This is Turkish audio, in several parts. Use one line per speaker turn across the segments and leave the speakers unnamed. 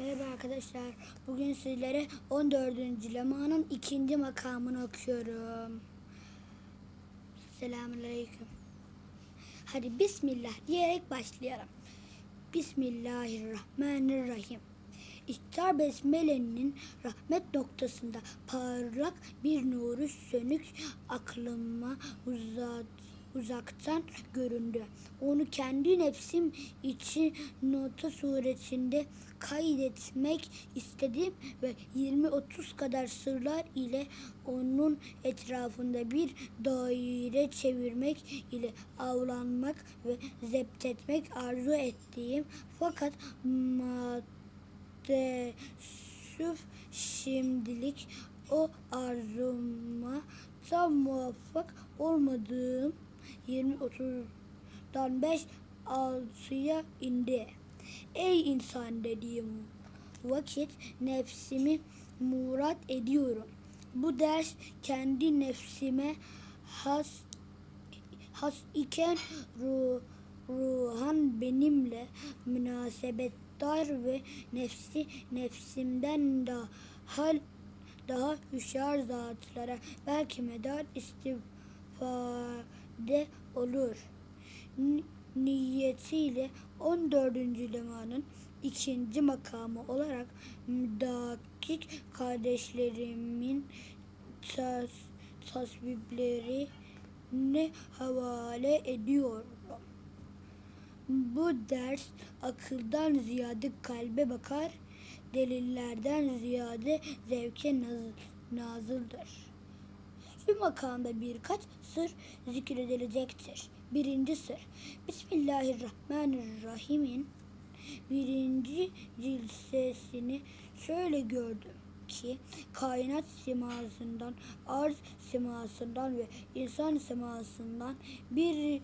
Merhaba arkadaşlar. Bugün sizlere 14. lemanın ikinci makamını okuyorum. Selamünaleyküm. Hadi Bismillah diyerek başlayalım. Bismillahirrahmanirrahim. İhtar Besmele'nin rahmet noktasında parlak bir nuru sönük aklıma uzat, uzaktan göründü. Onu kendi nefsim için nota suretinde kaydetmek istedim ve 20-30 kadar sırlar ile onun etrafında bir daire çevirmek ile avlanmak ve zept etmek arzu ettiğim fakat maalesef şimdilik o arzuma tam muvaffak olmadığım 20-30'dan 5 6'ya indi. Ey insan dediğim vakit nefsimi murat ediyorum. Bu ders kendi nefsime has has iken ruh, ruhan benimle münasebetdar ve nefsi nefsimden daha daha hüşyar zatlara belki medar istifade olur. Ni- Niyetiyle 14. lemanın ikinci makamı olarak müdakik kardeşlerimin tas, tasviplerini havale ediyorum. Bu ders akıldan ziyade kalbe bakar, delillerden ziyade zevke naz- nazıldır. Şu makamda birkaç sır zikredilecektir. Birinci sır, Bismillahirrahmanirrahim'in birinci cilsesini şöyle gördüm ki kainat simasından, arz simasından ve insan simasından bir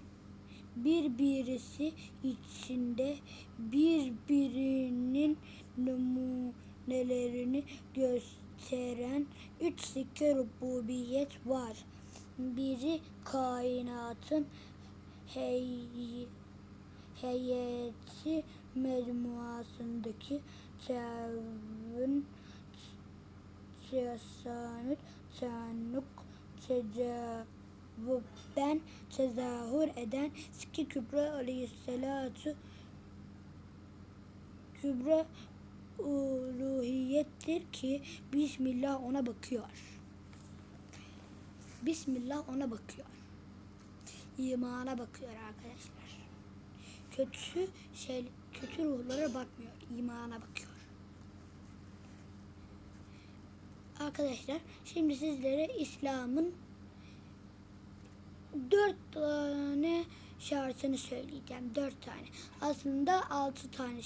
birbirisi içinde birbirinin numunelerini gösteren üç sikke rububiyet var. Biri kainatın hey, heyeti mecmuasındaki tevün, tesanüt, teannuk, tecavüben tezahür eden Sikki Kübra aleyhissalatu Kübra uluhiyettir ki Bismillah ona bakıyor. Bismillah ona bakıyor. İmana bakıyor arkadaşlar. Kötü şey kötü ruhlara bakmıyor. imana bakıyor. Arkadaşlar şimdi sizlere İslam'ın dört tane şartını söyleyeceğim. Dört tane. Aslında altı tane,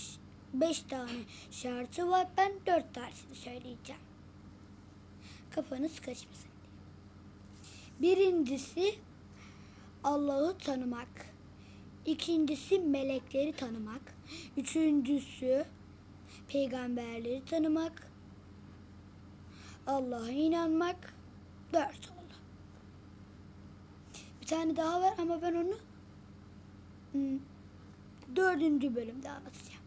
beş tane şartı var. Ben dört tanesini söyleyeceğim. Kafanız karışmasın. Birincisi Allah'ı tanımak. İkincisi melekleri tanımak. Üçüncüsü peygamberleri tanımak. Allah'a inanmak. Dört oldu. Bir tane daha var ama ben onu hmm, dördüncü bölümde anlatacağım.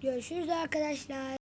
Görüşürüz arkadaşlar.